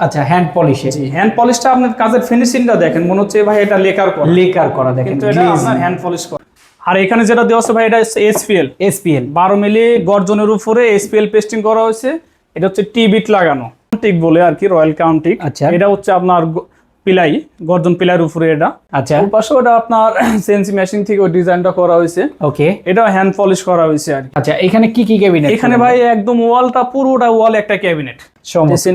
আচ্ছা হ্যান্ড পলিশে হ্যান্ড পলিশটা আপনার কাজের ফিনিশিংটা দেখেন মনে হচ্ছে ভাই এটা লেকার করা। লেকার করা দেখেন কিন্তু এটা আপনার হ্যান্ড পলিশ করা। আর এখানে যেটা দেওয়া আছে ভাই এটা এসপিএল এসপিএল বারো মিলি গর্জনের উপরে এসপিএল পেস্টিং করা হয়েছে। এটা হচ্ছে টি বিট লাগানো। কাউন্টিক বলে আর কি রয়্যাল কাউন্টিক আচ্ছা। এটা হচ্ছে আপনার পিলাই গর্জন পিলাইয়ের উপরে এটা। আচ্ছা। পাশে ওটা আপনার সেন্সি মেশিন থেকে ওই ডিজাইনটা করা হয়েছে। ওকে। এটা হ্যান্ড পলিশ করা হয়েছে আর কি। আচ্ছা এখানে কি কি ক্যাবিনেট এখানে ভাই একদম ওয়ালটা পুরোটা ওয়াল একটা ক্যাবিনেট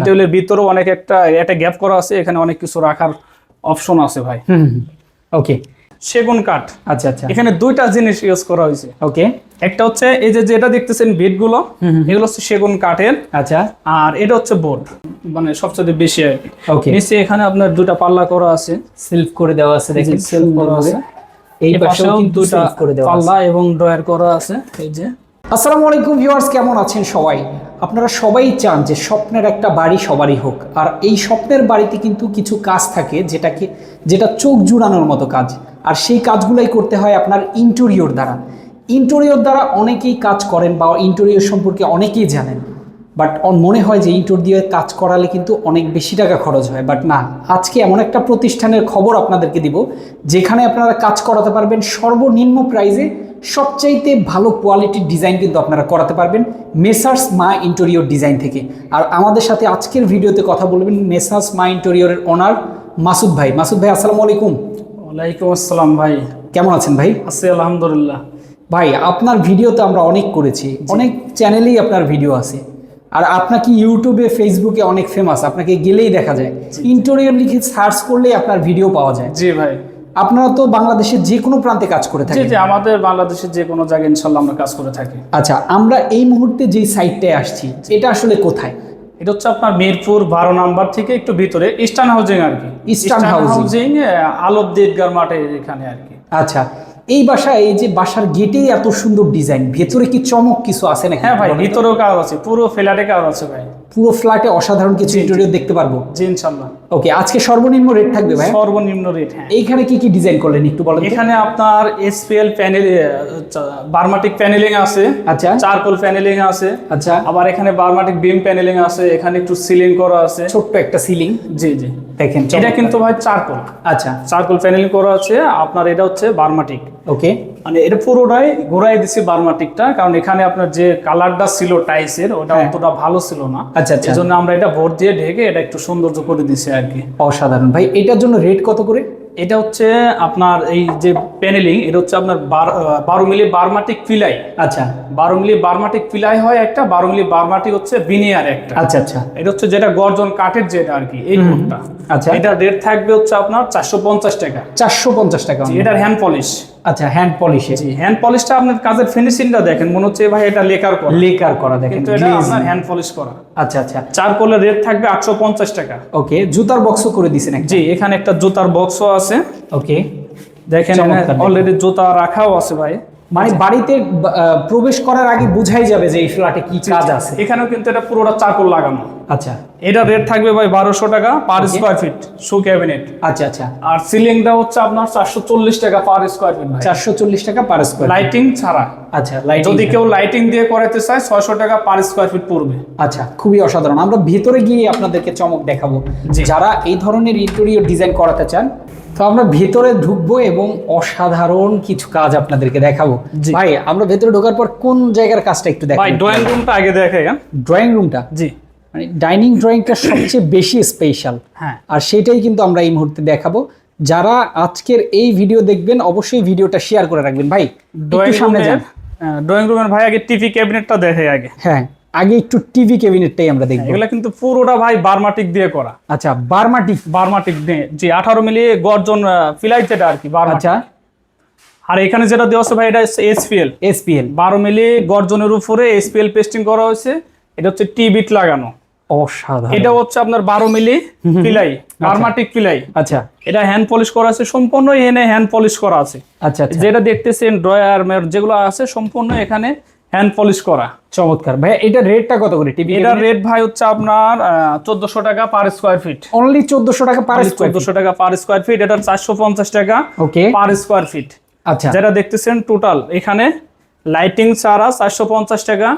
টেবিলের ভিতরেও অনেক একটা একটা গ্যাপ করা আছে এখানে অনেক কিছু রাখার অপশন আছে ভাই। হুম ওকে সেগুন কাঠ। আচ্ছা আচ্ছা। এখানে দুইটা জিনিস ইউজ করা হয়েছে। ওকে একটা হচ্ছে এই যে যেটা দেখতেছেন বিটগুলো এগুলো হচ্ছে সেগুন কাঠের। আচ্ছা। আর এটা হচ্ছে বোর্ড মানে সবচেয়ে বেশি ওকে নিচে এখানে আপনার দুটা পাল্লা করা আছে। সেলফ করে দেওয়া আছে দেখেন সেলফ করা আছে। এই পাশেও দুটা করে দেওয়া পাল্লা এবং ড্রয়ার করা আছে এই যে। আসসালামু আলাইকুম ভিউয়ার্স কেমন আছেন সবাই? আপনারা সবাই চান যে স্বপ্নের একটা বাড়ি সবারই হোক। আর এই স্বপ্নের বাড়িতে কিন্তু কিছু কাজ থাকে যেটাকে যেটা চোখ জুড়ানোর মতো কাজ। আর সেই কাজগুলাই করতে হয় আপনার ইন্টেরিয়র দ্বারা। ইন্টেরিয়র দ্বারা অনেকেই কাজ করেন বা ইন্টেরিয়র সম্পর্কে অনেকেই জানেন। বাট মনে হয় যে ইন্টোর দিয়ে কাজ করালে কিন্তু অনেক বেশি টাকা খরচ হয়। বাট না আজকে এমন একটা প্রতিষ্ঠানের খবর আপনাদেরকে দিব যেখানে আপনারা কাজ করাতে পারবেন সর্বনিম্ন প্রাইজে সবচাইতে ভালো কোয়ালিটির ডিজাইন কিন্তু আপনারা করাতে পারবেন মেসার্স মা ইন্টেরিয়র ডিজাইন থেকে। আর আমাদের সাথে আজকের ভিডিওতে কথা বলবেন মেসার্স মা ইন্টেরিয়রের ওনার মাসুদ ভাই। মাসুদ ভাই আসসালামু আলাইকুম। ওয়ালাইকুম আসসালাম ভাই। কেমন আছেন ভাই? আছি আলহামদুলিল্লাহ। ভাই আপনার ভিডিও তো আমরা অনেক করেছি। অনেক চ্যানেলেই আপনার ভিডিও আছে। আর আপনাকে ইউটিউবে ফেসবুকে অনেক ফেমাস আপনাকে গেলেই দেখা যায়। ইন্টেরিয়র লিখে সার্চ করলেই আপনার ভিডিও পাওয়া যায়। জি ভাই। আপনারা তো বাংলাদেশের যে কোনো প্রান্তে কাজ করে থাকেন। জি আমাদের বাংলাদেশের যে কোনো জায়গায় ইনশাল্লাহ আমরা কাজ করে থাকি। আচ্ছা আমরা এই মুহূর্তে যেই সাইটটায় আসছি এটা আসলে কোথায়? এটা হচ্ছে আপনার মিরপুর বারো নাম্বার থেকে একটু ভিতরে ইস্টার্ন হাউজিং আর কি। Housing। হাউজিং আলোপ ঈদগার মাঠে এখানে আর কি। আচ্ছা এই বাসায় এই যে বাসার গেটেই এত সুন্দর ডিজাইন ভেতরে কি চমক কিছু আছে নাকি? হ্যাঁ ভাই ভিতরেও কাজ আছে পুরো ফ্ল্যাটে কাজ আছে ভাই। পুরো ফ্ল্যাটে অসাধারণ কিছু ইন্টেরিয়র দেখতে পারব। জি ইনশাল্লাহ। ওকে আজকে সর্বনিম্ন রেট থাকবে ভাই সর্বনিম্ন রেট হ্যাঁ। এইখানে কি কি ডিজাইন করলেন একটু বলেন এখানে আপনার এসপিএল প্যানেল বার্মাটিক প্যানেলিং আছে। আচ্ছা। চারকোল প্যানেলিং আছে। আচ্ছা। আবার এখানে বার্মাটিক বিম প্যানেলিং আছে। এখানে একটু সিলিং করা আছে। ছোট্ট একটা সিলিং জি জি। দেখেন এটা কিন্তু ভাই চারকোল আচ্ছা। চারকোল প্যানেলিং করা আছে। আপনার এটা হচ্ছে বার্মাটিক ওকে মানে এটা পুরোটাই ঘোরাই দিছি বার্মাটিকটা কারণ এখানে আপনার যে কালারটা ছিল টাইসের ওটা হ্যাঁ। অতটা ভালো ছিল না। আচ্ছা, আচ্ছা। জন্য আমরা এটা ভোট দিয়ে ঢেকে এটা একটু সৌন্দর্য করে দিছি আর কি। অসাধারণ। ভাই এটার জন্য রেট কত করে? এটা হচ্ছে আপনার এই যে প্যানেলিং এটা হচ্ছে আপনার বার- মিলি বার্মাটিক ফিলাই। আচ্ছা। বারো মিলি বার্মাটিক ফিলাই হয় একটা বারো মিলি বার্মাটিক হচ্ছে বিনিয়ার একটা। আচ্ছা আচ্ছা। এটা হচ্ছে যেটা গর্জন কাঠের যেটা আর কি এই কোডটা আচ্ছা। এটা রেট থাকবে হচ্ছে আপনার চারশো পঞ্চাশ টাকা। চারশো পঞ্চাশ টাকা। এটার হ্যান্ড পলিশ আচ্ছা হ্যান্ড পলিশে হ্যান্ড পলিশটা আপনার কাজের ফিনিশিংটা দেখেন মনে হচ্ছে ভাই এটা লেকার করা। লেকার করা দেখেন কিন্তু এটা আপনার হ্যান্ড পলিশ করা। আচ্ছা আচ্ছা। চার কোলের রেট থাকবে আটশো পঞ্চাশ টাকা। ওকে জুতার বক্সও করে একটা। জি এখানে একটা জুতার বক্সও আছে। ওকে দেখেন অলরেডি জুতা রাখাও আছে ভাই। মানে বাড়িতে আহ, প্রবেশ করার আগে বোঝাই যাবে যে এই ফ্ল্যাটে কি কাজ আছে। এখানেও কিন্তু এটা পুরোটা চারকোল লাগানো। আচ্ছা। এটা রেট থাকবে ভাই বারোশো টাকা per square feet shoe cabinet আচ্ছা আচ্ছা। আর সিলিংটা হচ্ছে আপনার চারশো চল্লিশ টাকা পার স্কোয়ার ফিট ভাই। চারশো চল্লিশ টাকা পার স্কোয়ার লাইটিং ছাড়া। আচ্ছা লাইট যদি কেউ লাইটিং দিয়ে করাতে চায় ছয়শো টাকা পার স্কোয়ার ফিট পড়বে। আচ্ছা খুবই অসাধারণ। আমরা ভেতরে গিয়ে আপনাদেরকে চমক দেখাবো। যারা এই ধরনের ইন্টেরিয়র ডিজাইন করাতে চান তো আমরা ভেতরে ঢুকবো এবং অসাধারণ কিছু কাজ আপনাদেরকে দেখাবো। ভাই আমরা ভেতরে ঢোকার পর কোন জায়গার কাজটা একটু ভাই দেখাবো ড্রয়িং রুমটা আগে দেখে ড্রয়িং রুমটা জি। মানে ডাইনিং ড্রয়িংটা সবচেয়ে বেশি স্পেশাল হ্যাঁ। আর সেটাই কিন্তু আমরা এই মুহূর্তে দেখাবো। যারা আজকের এই ভিডিও দেখবেন অবশ্যই ভিডিওটা শেয়ার করে রাখবেন। ভাই একটু সামনে যান। ড্রয়িং রুমের ভাই আগে টিভি ক্যাবিনেটটা দেখে আগে। হ্যাঁ আগে একটু টিভি ক্যাবিনেটটাই আমরা দেখব। এগুলা কিন্তু পুরোটা ভাই বার্মাটিক দিয়ে করা। আচ্ছা বারমাটি বার্মাটিক দিয়ে জি আঠারো মিলি গর্জন ফিলাই যেটা আর কি বার্মাটিক আচ্ছা। আর এখানে যেটা দেওয়া আছে ভাই এটা এসপিএল এসপিএল বারো মিলি গর্জনের উপরে এসপিএল পেস্টিং করা হয়েছে। এটা হচ্ছে টি বিট লাগানো। অসাধারণ। এটা হচ্ছে আপনার বারো মিলি পিলাই বার্মাটিক পিলাই আচ্ছা। এটা হ্যান্ড পলিশ করা আছে সম্পূর্ণ এনে হ্যান্ড পলিশ করা আছে। আচ্ছা আচ্ছা। যেটা দেখতেছেন ড্রয়ার যেগুলো আছে সম্পূর্ণ এখানে হ্যান্ড পলিশ করা। চমৎকার। ভাই এটা রেটটা কত করে? টিভি এটার রেট ভাই হচ্ছে আপনার চোদ্দশো টাকা পার স্কোয়ার ফিট অনলি চোদ্দশো টাকা পার স্কোয়ার চোদ্দশো টাকা পার স্কোয়ার ফিট এটা চারশো পঞ্চাশ টাকা ওকে। পার স্কোয়ার ফিট আচ্ছা। যেটা দেখতেছেন টোটাল এখানে লাইটিং ছাড়া চারশো পঞ্চাশ টাকা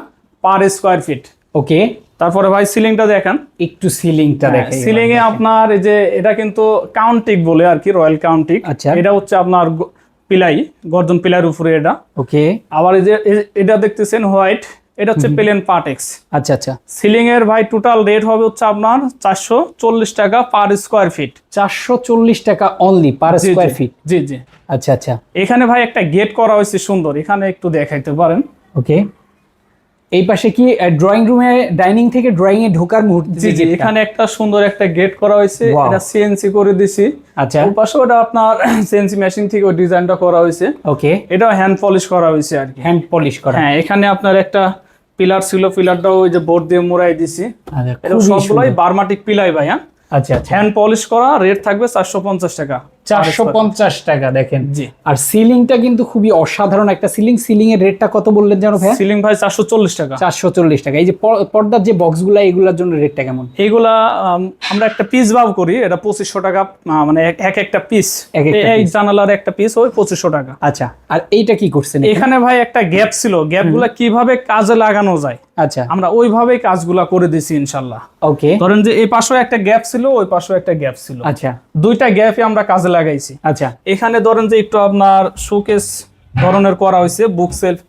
পার স্কোয়ার ফিট ওকে। তারপরে ভাই সিলিংটা দেখেন। একটু সিলিংটা দেখে সিলিং এ আপনার এই যে এটা কিন্তু কাউন্টিক বলে আর কি রয়্যাল কাউন্টিক আচ্ছা। এটা হচ্ছে আপনার পিলাই গর্জন পিলাইয়ের উপরে এটা। ওকে। আবার এই যে এটা দেখতেছেন হোয়াইট এটা হচ্ছে প্লেন পার্টেক্স আচ্ছা আচ্ছা। সিলিং এর ভাই টোটাল রেট হবে হচ্ছে আপনার চারশো চল্লিশ টাকা পার স্কোয়ার ফিট চারশো চল্লিশ টাকা অনলি পার স্কোয়ার ফিট জি জি। আচ্ছা আচ্ছা। এখানে ভাই একটা গেট করা হয়েছে সুন্দর এখানে একটু দেখাইতে পারেন। ওকে। এই পাশে কি ড্রয়িং রুমে ডাইনিং থেকে ড্রয়িং এ ঢোকার মুহূর্তে জি জি এখানে একটা সুন্দর একটা গেট করা হয়েছে। এটা সিএনসি করে দিছি। আচ্ছা। ওর পাশে ওটা আপনার সিএনসি মেশিন থেকে ওই ডিজাইনটা করা হয়েছে। ওকে এটাও হ্যান্ড পলিশ করা হয়েছে আর কি। হ্যান্ড পলিশ করা। হ্যাঁ এখানে আপনার একটা পিলার ছিল পিলারটাও ওই যে বোর্ড দিয়ে মোড়াই দিছি। আচ্ছা, এটা সবগুলোই। বারমাটিক পিলাই ভাই হ্যাঁ? আচ্ছা আচ্ছা। হ্যান্ড পলিশ করা রেট থাকবে চারশো পঞ্চাশ টাকা। চারশো পঞ্চাশ টাকা দেখেন। জি। আর সিলিংটা কিন্তু খুবই অসাধারণ একটা সিলিং। সিলিং এর রেটটা কত বললেন জানো ভাইয়া? সিলিং ভাই চারশো চল্লিশ টাকা। চারশো চল্লিশ টাকা। এই যে পর্দার যে বক্সগুলো এগুলোর জন্য রেটটা কেমন? এইগুলা আমরা একটা পিস ভাব করি এটা পঁচিশশো টাকা মানে এক- এক একটা পিস এই জানালার একটা পিস ওই পঁচিশশো টাকা। আচ্ছা আর এইটা কি করছেন এখানে? ভাই একটা গ্যাপ ছিল। গ্যাপগুলা কীভাবে কাজে লাগানো যায়? আচ্ছা। আমরা ওইভাবেই কাজগুলা করে দিছি ইনশাল্লাহ। ওকে ধরেন যে এই পাশেও একটা গ্যাপ ছিল ওই পাশেও একটা গ্যাপ ছিল। আচ্ছা। দুইটা গ্যাপই আমরা কাজে লাগাইছি। আচ্ছা। এখানে ধরেন যে একটু আপনার শোকেস ধরনের করা হয়েছে বুক সেলফ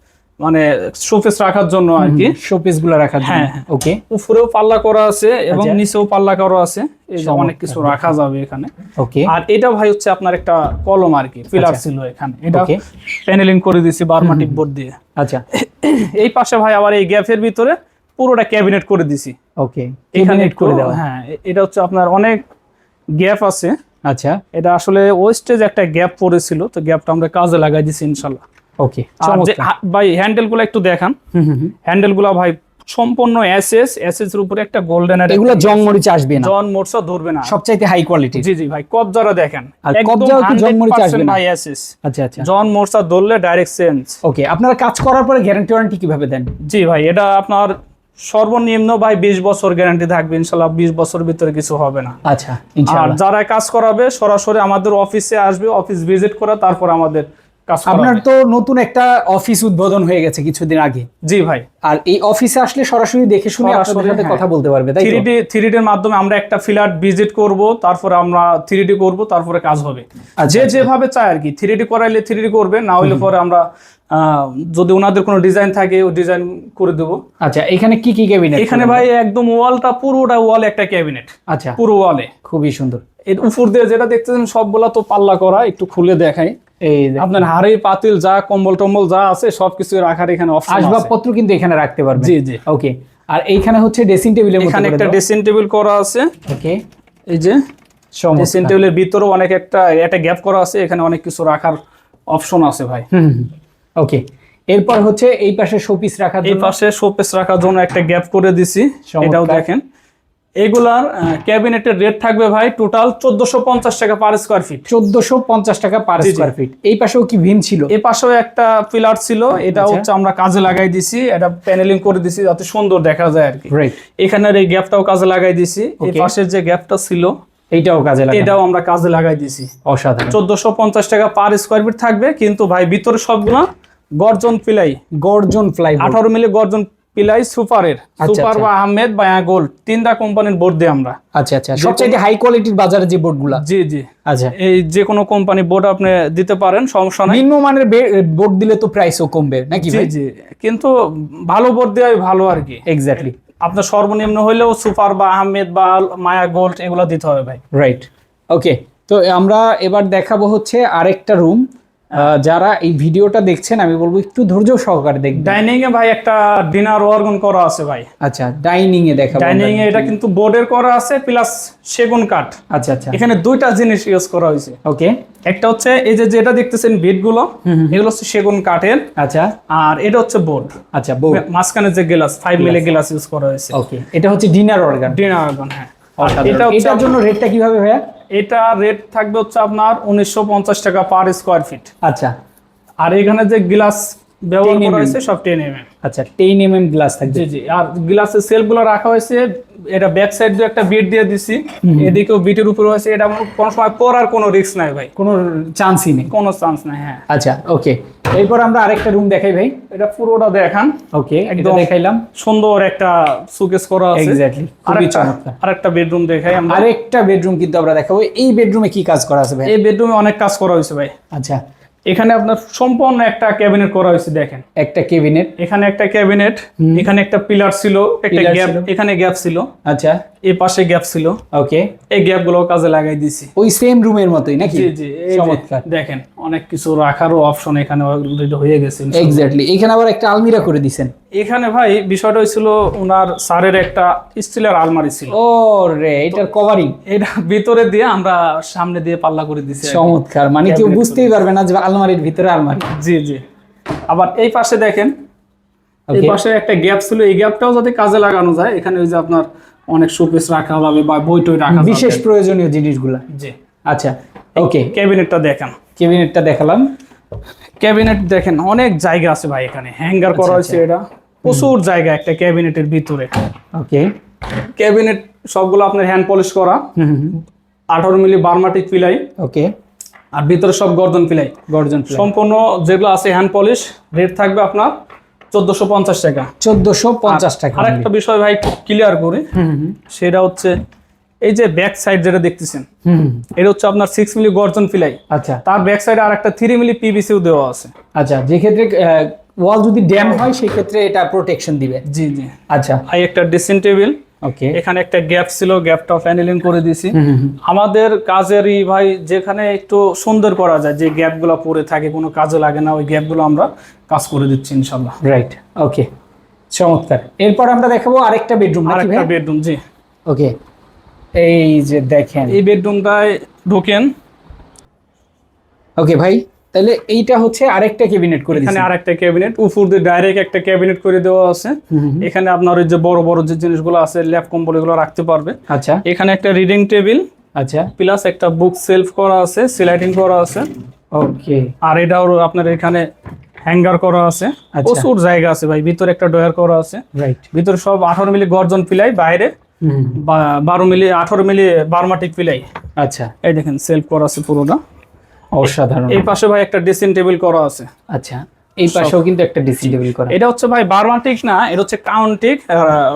মানে শোকেস রাখার জন্য আর কি। শোপিসগুলো রাখার জন্য। হ্যাঁ, হ্যাঁ। ওকে উপরেও পাল্লা করা আছে এবং আচ্ছা। নিচেও পাল্লা করা আছে। এই যে অনেক কিছু রাখা যাবে এখানে। ওকে আর এটা ভাই হচ্ছে আপনার একটা কলম আর কি পিলার আচ্ছা। ছিল এখানে। এটা. প্যানেলিং করে দিয়েছি বারমাটিক বোর্ড দিয়ে। আচ্ছা। এই পাশে ভাই আবার এই গ্যাপের ভিতরে পুরোটা ক্যাবিনেট করে দিছি ওকে এখানে এখানে করে দেওয়া। হ্যাঁ এটা হচ্ছে আপনার অনেক গ্যাপ আছে। আচ্ছা। এটা আসলে ওয়েস্টেজ একটা গ্যাপ পড়েছিল তো গ্যাপটা আমরা কাজে লাগাই দিছি ইনশাল্লাহ। ওকে ভাই হ্যান্ডেলগুলো একটু দেখান। হ্যান্ডেলগুলো ভাই সম্পূর্ণ এসএস এসএস এর উপরে একটা গোল্ডেন আর এগুলো জং মরিচ আসবে না। জন মোটসা ধরবে না। সবচাইতে হাই কোয়ালিটি জি জি ভাই কবজারা দেখেন। কবজাও কি জন মরিচ আসবে না? ভাই এসএস আচ্ছা আচ্ছা। জন মোটসা ধরলে ডাইরেক্ট সেন্স ওকে আপনারা কাজ করার পরে গ্যারান্টি ওয়ারেন্টি কীভাবে দেন? জি ভাই এটা আপনার সর্বনিম্ন ভাই বিশ বছর গ্যারান্টি থাকবে ইনশাল্লাহ বিশ বছর ভিতরে কিছু হবে না। আচ্ছা আর যারা কাজ করাবে সরাসরি আমাদের অফিসে আসবে অফিস ভিজিট করে তারপর আমাদের আপনার তো নতুন একটা অফিস উদ্বোধন হয়ে গেছে কিছুদিন আগে। জি ভাই। আর এই অফিসে আসলে সরাসরি দেখে শুনে আপনাদের সাথে হ্যাঁ। কথা বলতে পারবে তাই তো? থ্রি ডি থ্রি ডির মাধ্যমে আমরা একটা ফ্ল্যাট ভিজিট করব তারপরে আমরা থ্রি ডি করব তারপরে কাজ হবে। আচ্ছা, যে আচ্ছা। যেভাবে চায় আর কি থ্রি ডি করাইলে থ্রি ডি করবে না হলে পরে আমরা যদি ওনাদের কোনো ডিজাইন থাকে ওই ডিজাইন করে দেবো। আচ্ছা এখানে কি কি ক্যাবিনেট এখানে ভাই একদম ওয়ালটা পুরোটা ওয়ালে একটা ক্যাবিনেট আচ্ছা। পুরো ওয়ালে খুবই সুন্দর। এর উপর দিয়ে যেটা দেখতেছেন সবগুলা তো পাল্লা করা একটু খুলে দেখাই। এই যে আপনার হাড়ি পাতিল যা কম্বল টম্বল যা আছে সবকিছু রাখার এখানে আসবাবপত্র কিন্তু এখানে রাখতে পারবে জি জি। ওকে আর এইখানে হচ্ছে ড্রেসিং টেবিলের মতো এখানে একটা ড্রেসিং টেবিল করা আছে। ওকে এই যে ড্রেসিং টেবিলের ভিতরেও অনেক একটা একটা গ্যাপ করা আছে এখানে অনেক কিছু রাখার অপশন আছে ভাই। ওকে এরপর হচ্ছে এই পাশে শোপিস রাখার এই পাশে শোপেস রাখার জন্য একটা গ্যাপ করে দিছি। এটাও দেখেন। এগুলার ক্যাবিনেটের রেট থাকবে ভাই টোটাল চোদ্দশো পঞ্চাশ টাকা পার স্কোয়ার ফিট চোদ্দশো পঞ্চাশ টাকা পার। স্কোয়ার ফিট এই পাশেও কি ভিন ছিল? এ পাশেও একটা পিলার ছিল এটা আচ্ছা। হচ্ছে আমরা কাজে লাগাই দিছি এটা প্যানেলিং করে দিছি যাতে সুন্দর দেখা যায় আর কি। এখানের এই গ্যাপটাও কাজে লাগাই দিছি এই পাশের যে গ্যাপটা ছিল এইটাও কাজে লাগে এটাও আমরা কাজে লাগাই দিছি। অসাধারণ। চোদ্দশো পঞ্চাশ টাকা পার স্কোয়ার ফিট থাকবে কিন্তু ভাই ভিতরে সবগুলা গর্জন পিলাই গর্জন ফ্লাই আঠারো মিলে গর্জন পিলাই সুপারের আচ্ছা, সুপার আচ্ছা। বা আহমেদ বা গোল্ড তিনটা কোম্পানির বোর্ড দিই আমরা। আচ্ছা আচ্ছা। সবচাইতে হাই কোয়ালিটির বাজারে যে বোর্ডগুলা জি জি। আচ্ছা। এই যে কোনো কোম্পানি বোর্ড আপনি দিতে পারেন সমস্যা নাই। নিম্নমানের বোর্ড দিলে তো প্রাইসও কমবে নাকি জি ভাই? জি। কিন্তু ভালো বোর্ড দেওয়াই ভালো আর কি। এক্স্যাক্টলি আপনার সর্বনিম্ন হইলেও সুপার বা আহমেদ বা মায়া গোল্ড এগুলো দিতে হবে ভাই। রাইট ওকে তো আমরা এবার দেখাবো হচ্ছে আরেকটা রুম যারা এই ভিডিওটা দেখছেন আমি বলব একটু ধৈর্য সহকারে দেখবেন। ডাইনিং এ ভাই একটা ডিনার ওয়ার্গন করা আছে ভাই। আচ্ছা ডাইনিং এ দেখাবো ডাইনিং এ এটা কিন্তু বোর্ডের করা আছে প্লাস সেগুন কাঠ। আচ্ছা আচ্ছা। এখানে দুইটা জিনিস ইউজ করা হয়েছে। ওকে একটা হচ্ছে এই যে যেটা দেখতেছেন বিটগুলো এগুলো হচ্ছে সেগুন কাঠের। আচ্ছা। আর এটা হচ্ছে বোর্ড আচ্ছা বউ মাঝখানে যে glass five milli glass use করা হয়েছে। ওকে এটা হচ্ছে ডিনার অর্গান ডিনার ওয়ার্গন হ্যাঁ। এটার জন্য রেটটা কীভাবে ভাইয়া? এটা রেট থাকবে হচ্ছে আপনার উনিশশো পঞ্চাশ টাকা পার স্কোয়ার ফিট আচ্ছা। আর এখানে যে গ্লাস ব্যবহার 10 করা mm হয়েছে সব টেন এম আচ্ছা টেন এম এম গ্লাস থাকবে। জি জি আর গ্লাসের সেলগুলো রাখা হয়েছে এটা ব্যাক সাইড দিয়ে একটা বিট দিয়ে দিছি। এদিকেও বিটের উপরে হয়েছে এটা কোনো সময় পরার কোনো রিস্ক নাই ভাই। কোনো চান্সই নেই। কোনো চান্স নাই হ্যাঁ। আচ্ছা ওকে এরপর আমরা আরেকটা রুম দেখাই ভাই। এটা পুরোটা দেখান। ওকে একদম। দেখাইলাম। সুন্দর একটা সুকেস করা আছে। Exactly, খুবই চমৎকার। আরেকটা বেডরুম দেখাই আমরা। আরেকটা বেডরুম কিন্তু আমরা দেখাবো। এই বেডরুমে কি কাজ করা আছে ভাই? এই বেডরুমে অনেক কাজ করা হয়েছে ভাই। আচ্ছা এখানে আপনার সম্পূর্ণ একটা ক্যাবিনেট করা হয়েছে দেখেন। একটা ক্যাবিনেট। এখানে একটা ক্যাবিনেট এখানে একটা পিলার ছিল একটা গ্যাপ এখানে গ্যাপ ছিল। আচ্ছা। এই পাশে গ্যাপ ছিল। ওকে। এই গ্যাপগুলো কাজে লাগাই দিছি। ওই সেম রুমের মতোই নাকি? জি জি চমৎকার। দেখেন অনেক কিছু রাখারও অপশন এখানে হয়ে গেছে এক্স্যাক্টলি এখানে আবার একটা আলমিরা করে দিছেন। এখানে ভাই বিষয়টা হয়েছিল ওনার স্যারের একটা স্টিলের আলমারি ছিল। ও রে এটার কভারিং এটা ভিতরে দিয়ে আমরা সামনে দিয়ে পাল্লা করে দিছি চমৎকার মানে কেউ বুঝতেই পারবে না যে আলমারির ভিতরে আলমারি। জি জি। আবার এই পাশে দেখেন এই পাশে একটা গ্যাপ ছিল এই গ্যাপটাও যাতে কাজে লাগানো যায় এখানে ওই যে আপনার অনেক শোপিস রাখা যাবে বা বই টই রাখা বিশেষ প্রয়োজনীয় জিনিসগুলা। জি। আচ্ছা ওকে ক্যাবিনেটটা দেখেন। ক্যাবিনেটটা দেখালাম। ক্যাবিনেট দেখেন অনেক জায়গা আছে ভাই এখানে। হ্যাঙ্গার করা হয়েছে এটা। প্রচুর জায়গা একটা ক্যাবিনেটের ভিতরে। ওকে ক্যাবিনেট সবগুলো আপনার হ্যান্ড পলিশ করা। আঠারো মিলি বার্মাটিক পিলাই। ওকে আর ভিতরে সব গর্জন পিলাই। গর্জন সম্পূর্ণ যেগুলো আছে হ্যান্ড পলিশ রেট থাকবে আপনার চোদ্দশো পঞ্চাশ টাকা। চোদ্দশো পঞ্চাশ টাকা। আর একটা বিষয় ভাই ক্লিয়ার করি। সেটা হচ্ছে এই যে ব্যাক সাইড যেটা দেখতেছেন এটা হচ্ছে আপনার সিক্স মিলি গর্জন পিলাই। আচ্ছা। তার ব্যাক সাইডে আর একটা থ্রি মিলি পিভিসিও দেওয়া আছে। আচ্ছা যে ক্ষেত্রে ওয়াল যদি ড্যাম হয় সেই ক্ষেত্রে এটা প্রোটেকশন দিবে। জি জি। আচ্ছা। আর একটা ড্রেসিং টেবিল ওকে এখানে একটা গ্যাপ ছিল গ্যাপটা প্যানেলিং করে দিয়েছি। আমাদের কাজেরই ভাই যেখানে একটু সুন্দর করা যায় যে গ্যাপগুলো পড়ে থাকে কোনো কাজে লাগে না ওই গ্যাপগুলো আমরা কাজ করে দিচ্ছি ইনশাল্লাহ রাইট ওকে চমৎকার। এরপর আমরা দেখাবো আরেকটা বেডরুম আর নাকি বেডরুম জি। ওকে এই যে দেখেন। এই বেডরুমটায় ঢোকেন। ওকে ভাই। তাহলে এইটা হচ্ছে আরেকটা ক্যাবিনেট করে এখানে আরেকটা ক্যাবিনেট উপর দিয়ে ডাইরেক্ট একটা ক্যাবিনেট করে দেওয়া আছে। এখানে আপনার ওই যে বড় বড় যে জিনিসগুলো আছে ল্যাপ কম্বল এগুলো রাখতে পারবে। আচ্ছা। এখানে একটা রিডিং টেবিল আচ্ছা। প্লাস একটা বুক সেলফ করা আছে সিলাইটিং করা আছে। ওকে আর এটাও আপনার এখানে হ্যাঙ্গার করা আছে। আচ্ছা। প্রচুর জায়গা আছে ভাই ভিতরে একটা ডয়ার করা আছে। রাইট ভিতরে সব আঠারো মিলি গর্জন পিলাই বাইরে বারো মিলি আঠারো মিলি বারমাটিক পিলাই আচ্ছা। এই দেখেন সেলফ করা আছে পুরোটা। অসাধারণ এই পাশে ভাই একটা ড্রেসিং টেবিল করা আছে। আচ্ছা এই পাশেও কিন্তু একটা ড্রেসিং টেবিল করা। এটা হচ্ছে ভাই বারমাটিক না এটা হচ্ছে কাউন্টিক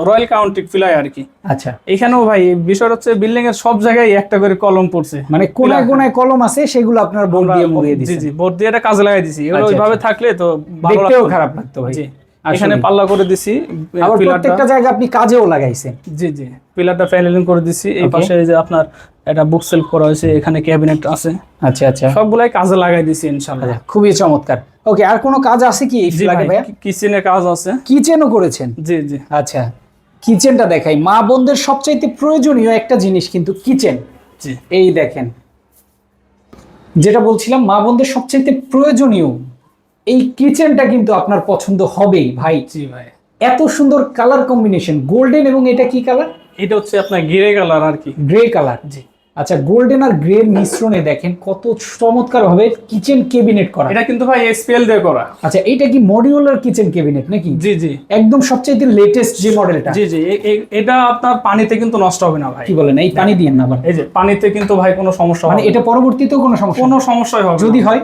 রয়্যাল কাউন্টিক ফিলাই আর কি। আচ্ছা। এখানেও ভাই বিষয় হচ্ছে বিল্ডিং এর সব জায়গায় একটা করে কলম পড়ছে। মানে কোনায় কোনায় কলম আছে সেগুলো আপনার বোর্ড দিয়ে মুড়িয়ে জি জি বোর্ড দিয়ে এটা কাজে লাগাই দিছি। এগুলো আচ্ছা, ওইভাবে থাকলে তো দেখতেও। খারাপ লাগতো ভাই। জি। এখানে পাল্লা করে দিছি আবার প্রত্যেকটা জায়গা আপনি কাজেও লাগাইছেন। জি জি পিলারটা প্যানেলিং করে দিছি। এই পাশে এই যে আপনার এটা বুক সেলফ করা হয়েছে এখানে ক্যাবিনেট আছে। আচ্ছা আচ্ছা। সবগুলাই কাজে লাগাই দিছি ইনশাআল্লাহ আচ্ছা, খুবই চমৎকার। ওকে আর কোনো কাজ আছে কি ফ্ল্যাটে ভাই কিচেনে কাজ আছে। কিচেনও করেছেন? জি জি। আচ্ছা কিচেনটা দেখাই। মা বোনদের সবচাইতে প্রয়োজনীয় একটা জিনিস কিন্তু কিচেন জি। এই দেখেন যেটা বলছিলাম মা বোনদের সবচাইতে প্রয়োজনীয় এই কিচেনটা কিন্তু আপনার পছন্দ হবেই ভাই। জি ভাই। এত সুন্দর কালার কম্বিনেশন গোল্ডেন এবং এটা কি কালার এটা হচ্ছে আপনার গ্রে কালার আর কি। গ্রে কালার জি। আচ্ছা গোল্ডেন আর গ্রে মিশ্রণে দেখেন কত চমৎকার ভাবে কিচেন কেবিনেট করা। এটা কিন্তু ভাই এসপিএল দিয়ে করা। আচ্ছা এটা কি মডিউলার কিচেন কেবিনেট নাকি? জি জি। একদম সবচেয়ে লেটেস্ট যে মডেলটা জি জি। এটা আপনার পানিতে কিন্তু নষ্ট হবে না ভাই। কি বলেন এই পানি দিয়ে না আবার? এই যে পানিতে কিন্তু ভাই কোনো সমস্যা মানে। এটা পরবর্তীতেও কোনো সমস্যা কোনো সমস্যাই হবে যদি হয়?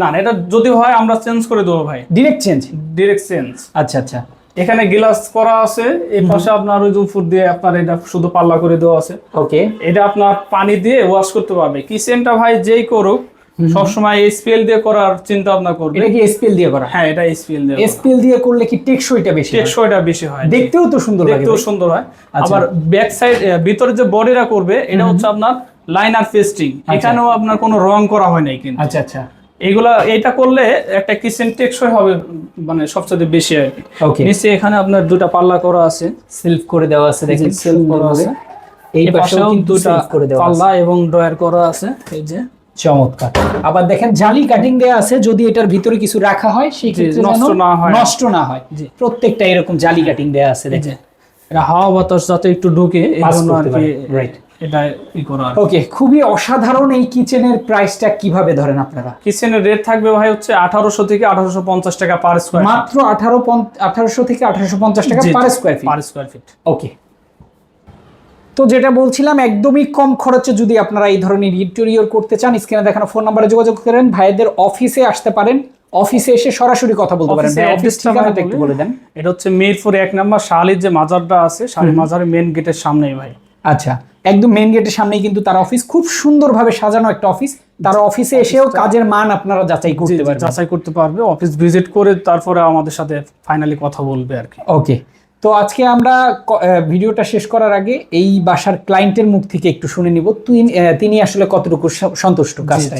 না এটা যদি হয় আমরা চেঞ্জ করে দেবো ভাই। ডিরেক্ট চেঞ্জ ডিরেক্ট চেঞ্জ আচ্ছা আচ্ছা। এখানে গ্লাস করা আছে এই পাশে আপনার ওই যে উপর দিয়ে আপনার এটা শুধু পাল্লা করে দেওয়া আছে। ওকে এটা আপনার পানি দিয়ে ওয়াশ করতে পারবে। কিচেনটা ভাই যেই করুক সবসময় এসপিএল দিয়ে করার চিন্তা ভাবনা করবে। এটা কি এসপিএল দিয়ে করা? হ্যাঁ এটা এসপিএল দিয়ে এসপিএল দিয়ে করলে কি টেকসইটা বেশি? টেকসইটা বেশি হয়। দেখতেও তো সুন্দর লাগে দেখতেও সুন্দর হয়। আচ্ছা। আবার ব্যাক সাইড ভিতরে যে বডিটা করবে এটা হচ্ছে আপনার লাইনার পেস্টিং এখানেও আপনার কোনো রং করা হয় নাই কিন্তু। আচ্ছা আচ্ছা। এইগুলা এটা করলে একটা কিচেন টেকসই হবে মানে সবচেয়ে বেশি আর কি। ওকে নিচে এখানে আপনার দুটা পাল্লা করা আছে। সেলফ করে দেওয়া আছে দেখেন সেলফ করা আছে। এই পাশেও দুটা সেলফ করে দেওয়া আছে। পাল্লা এবং ডয়ার করা আছে এই যে। চমৎকার। আবার দেখেন জালি কাটিং দেওয়া আছে যদি এটার ভিতরে কিছু রাখা হয় সেই ক্ষেত্রে নষ্ট না হয়। নষ্ট না হয়। জি। প্রত্যেকটা এরকম জালি কাটিং দেওয়া আছে দেখেন। হাওয়া বাতাস যাতে একটু ঢুকে এই জন্য আর কি রাইট এটা ই করা ওকে খুবই অসাধারণ এই কিচেনের প্রাইসটা কীভাবে ধরেন আপনারা? কিচেনের রেট থাকবে ভাই হচ্ছে আঠারোশো থেকে আঠারোশো পঞ্চাশ টাকা পার স্কোয়ার মাত্র আঠারো আঠারোশো থেকে আঠারোশো পঞ্চাশ টাকা per square feet per square feet okay তো যেটা বলছিলাম একদমই কম খরচে যদি আপনারা এই ধরনের ইন্টেরিয়র করতে চান স্ক্রিনে দেখানো ফোন নাম্বারে যোগাযোগ করেন ভাইদের অফিসে আসতে পারেন। অফিসে এসে সরাসরি কথা বলতে পারেন। অফিস ঠিকানাটা একটু বলে। দেন। এটা হচ্ছে মিরপুর এক নাম্বার শালির যে মাজারটা আছে শালি মাজারের মেন গেটের সামনেই ভাই। আচ্ছা একদম মেন গেটের সামনেই কিন্তু তার অফিস খুব সুন্দরভাবে সাজানো একটা অফিস তার অফিসে এসেও কাজের মান আপনারা যাচাই করতে পারবেন। যাচাই করতে পারবে। অফিস ভিজিট করে তারপরে আমাদের সাথে ফাইনালি কথা বলবে আর কি। ওকে তো আজকে আমরা ভিডিওটা শেষ করার আগে এই বাসার ক্লায়েন্টের মুখ থেকে একটু শুনে নিব। তিনি আসলে কতটুকু সন্তুষ্ট কাজটা।